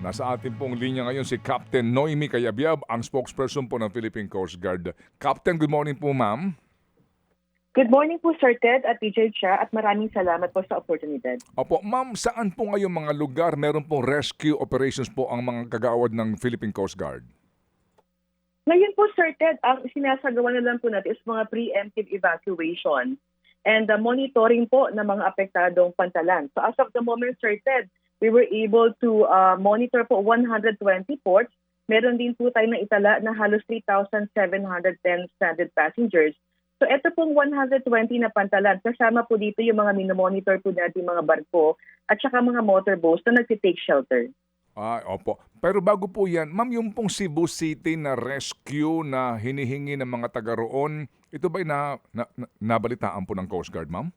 Nasa ating pong linya ngayon si Captain Noemi Kayabyab, ang spokesperson po ng Philippine Coast Guard. Captain, good morning po ma'am. Good morning po Sir Ted at DJ Cha at maraming salamat po sa oportunidad. Opo, ma'am, saan po ngayong mga lugar meron pong rescue operations po ang mga kagawad ng Philippine Coast Guard? Ngayon po Sir Ted, ang sinasagawa na lang po natin is mga preemptive evacuation and the monitoring po ng mga apektadong pantalan. So as of the moment Sir Ted, we were able to uh, monitor po 120 ports. Meron din po tayo na itala na halos 3,710 stranded passengers. So ito pong 120 na pantalan, kasama po dito yung mga minomonitor po natin mga barko at saka mga motorboats na nagtitake shelter. Ay, opo. Pero bago po yan, ma'am, yung pong Cebu City na rescue na hinihingi ng mga taga roon, ito ba'y na, na, na, nabalitaan po ng Coast Guard, ma'am?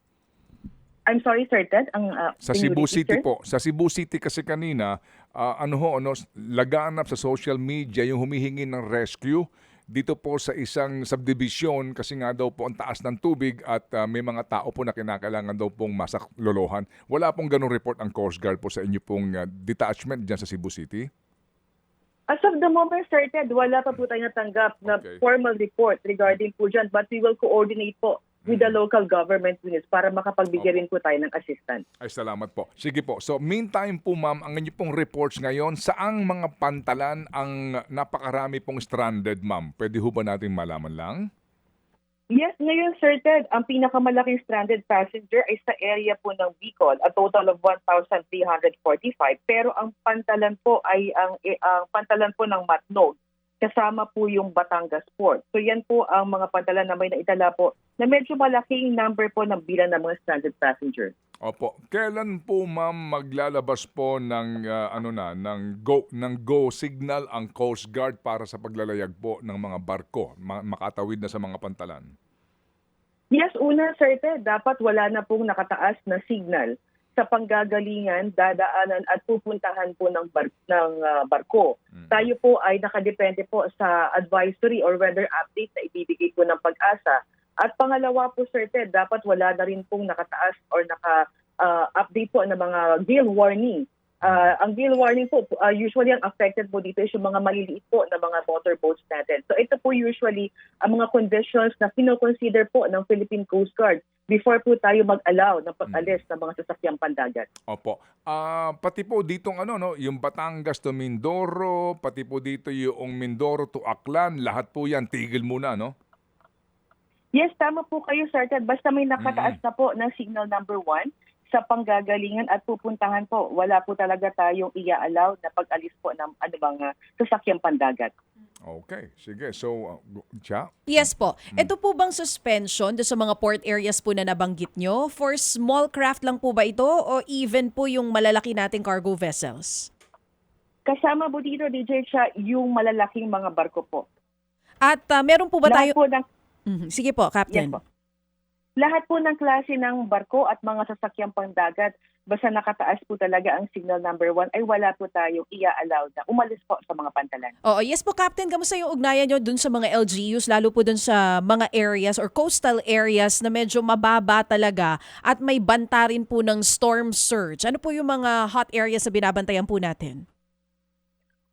I'm sorry Sir Ted, ang uh, Sa Cebu City sir? po. Sa Cebu City kasi kanina, ah, ano ho, ano, laganap sa social media yung humihingi ng rescue dito po sa isang subdivision kasi nga daw po ang taas ng tubig at ah, may mga tao po na kinakailangan daw pong masaklolohan. Wala pong ganong report ang Coast Guard po sa inyo pong ah, detachment dyan sa Cebu City? As of the moment, Sir Ted, wala pa po tayo natanggap na Okay. formal report regarding po dyan, but we will coordinate po with the local government units para makapagbigay rin po tayo ng assistance. Ay, salamat po. Sige po. So, meantime po ma'am, ang inyo pong reports ngayon, saang mga pantalan ang napakarami pong stranded ma'am? Pwede ho ba natin malaman lang? Yes, ngayon, Sir Ted, ang pinakamalaking stranded passenger ay sa area po ng Bicol, a total of 1,345. Pero ang pantalan po ay ang, eh, ang pantalan po ng Matnog, kasama po yung Batangas Port. So yan po ang mga pantalan na may naitala po na medyo malaking number po ng bilang ng mga stranded passenger. Opo. Kailan po ma'am maglalabas po ng ah, ano na ng go ng go signal ang Coast Guard para sa paglalayag po ng mga barko ma- makatawid na sa mga pantalan? Yes, una, Sir dapat wala na pong nakataas na signal sa panggagalingan, dadaanan at pupuntahan po ng, bar- ng ah, barko. Mm. Tayo po ay nakadepende po sa advisory or weather update na ibibigay po ng pag-asa. At pangalawa po, Sir Ted, dapat wala na rin pong nakataas or naka-update po ng mga gale warning. Ah, ang gale warning po, ah, usually ang affected po dito is yung mga maliliit po na mga motorboats natin. So ito po usually ang mga conditions na kinoconsider po ng Philippine Coast Guard before po tayo mag-allow ng pag-alis ng mga sasakyang pandagat. Opo. Ah, pati po ditong ano no, yung Batangas to Mindoro, pati po dito yung Mindoro to Aklan, lahat po yan tigil muna no? Yes, tama po kayo, Sir Ted. Basta may nakataas na po ng signal number one sa panggagalingan at pupuntahan po, wala po talaga tayong ia-allow na pag-alis po ng ano bang ah, sasakyang pandagat. Okay, sige. So, uh, Cha? Yes po. Ito po bang suspension do sa mga port areas po na nabanggit nyo? For small craft lang po ba ito o even po yung malalaki nating cargo vessels? Kasama po dito, DJ Cha, yung malalaking mga barko po. At ah, meron po ba Lahat tayo... po ng, Mhm. Sige po, yes Captain. po. Lahat po ng klase ng barko at mga sasakyang pandagat, basta nakataas po talaga ang signal number one, ay wala po tayong ia-allow na umalis po sa mga pantalan. Oo, yes po, Captain. Kamusta yung ugnayan nyo dun sa mga LGUs, lalo po dun sa mga areas or coastal areas na medyo mababa talaga at may banta rin po ng storm surge? Ano po yung mga hot areas na binabantayan po natin?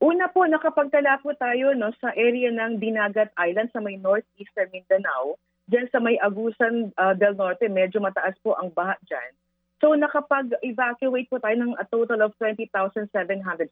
Una po, nakapagtala po tayo no, sa area ng Dinagat Island sa may northeastern Mindanao. Diyan sa may Agusan uh, del Norte, medyo mataas po ang baha dyan. So nakapag-evacuate po tayo ng a total of 20,705.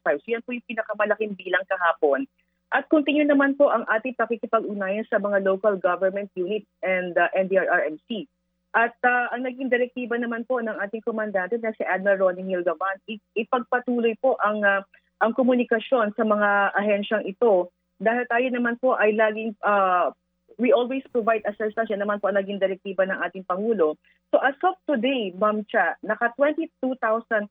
So yan po yung pinakamalaking bilang kahapon. At continue naman po ang ating pakikipag-ugnayan sa mga local government units and uh, NDRRMC. At uh, ang naging direktiba naman po ng ating komandante na si Admiral Ronnie Hildavan, i- ipagpatuloy po ang uh, ang komunikasyon sa mga ahensyang ito dahil tayo naman po ay laging uh, we always provide assistance yan naman po ang naging direktiba ng ating Pangulo. So as of today, Ma'am Cha, naka 22,067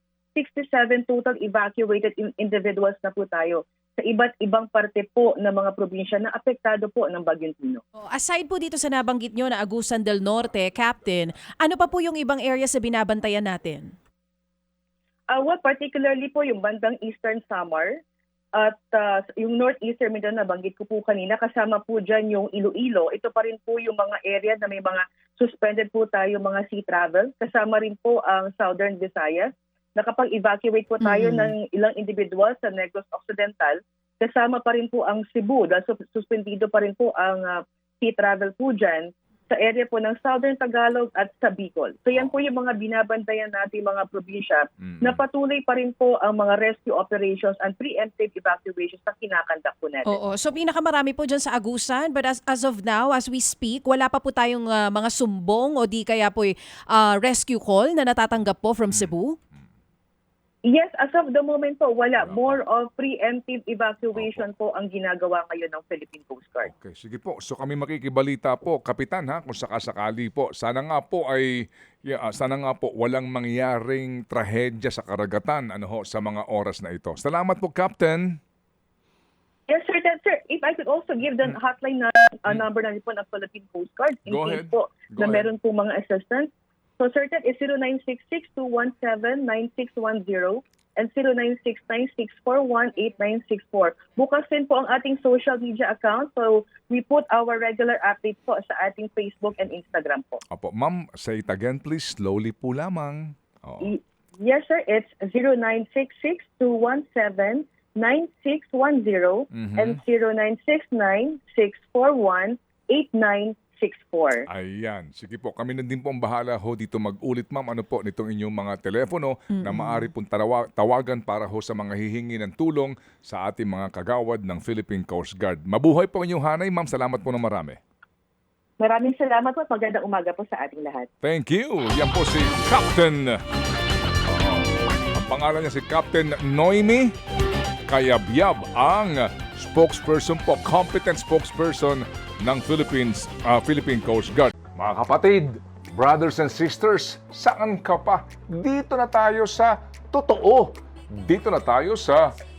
total evacuated in- individuals na po tayo sa iba't ibang parte po ng mga probinsya na apektado po ng Bagyong Tino. Oh, Aside po dito sa nabanggit nyo na Agusan del Norte, Captain, ano pa po yung ibang areas na binabantayan natin? Uh, well, particularly po yung bandang Eastern Samar at uh, yung Northeastern Mindanao, nabanggit ko po kanina, kasama po dyan yung Iloilo. Ito pa rin po yung mga area na may mga suspended po tayo mga sea travel. Kasama rin po ang Southern Visayas nakapag-evacuate po tayo Mhm. ng ilang individual sa Negros Occidental. Kasama pa rin po ang Cebu dahil sus- suspendido pa rin po ang ah, sea travel po dyan sa area po ng Southern Tagalog at sa Bicol. So yan po yung mga binabantayan natin mga probinsya Mm. na patuloy pa rin po ang mga rescue operations and preemptive evacuations na kinakandak po natin. Oo. So pinakamarami po dyan sa Agusan. But as, as of now, as we speak, wala pa po tayong ah, mga sumbong o di kaya po ah, rescue call na natatanggap po from Cebu? Yes, as of the moment po, wala. More of preemptive evacuation po ang ginagawa ngayon ng Philippine Coast Guard. Okay, sige po. So kami makikibalita po, Kapitan ha, kung sakasakali po. Sana nga po ay yeah, ah, sana nga po walang mangyaring trahedya sa karagatan ano ho sa mga oras na ito. Salamat po, Captain. Yes, sir. That, sir, if I could also give the hotline na, uh, number na po ng Philippine Coast Guard in Hmm. Go case ahead. po Go na ahead. meron po mga assistance. So, that is 0966-217-9610 and 0969-641-8964. Bukas din po ang ating social media account. So, we put our regular updates po sa ating Facebook and Instagram po. Opo, ma'am, say it again please. Slowly po lamang. Oo. Y- Yes, sir. It's 0966-217-9610 Mhm. and 0969-641-8964. Ayan. Sige po, kami na din po ang bahala ho dito mag-ulit ma'am ano po nitong inyong mga telepono na maaari pong tarawa- tawagan para ho sa mga hihingi ng tulong sa ating mga kagawad ng Philippine Coast Guard. Mabuhay po ang inyong hanay ma'am. Salamat po ng marami. Maraming salamat po. Magandang umaga po sa ating lahat. Thank you. Yan po si Captain. Ang pangalan niya si Captain Noemi Kayabyab, ang spokesperson po, competent spokesperson ng Philippines, ah, Philippine Coast Guard. Mga kapatid, brothers and sisters, saan ka pa? Dito na tayo sa totoo. Dito na tayo sa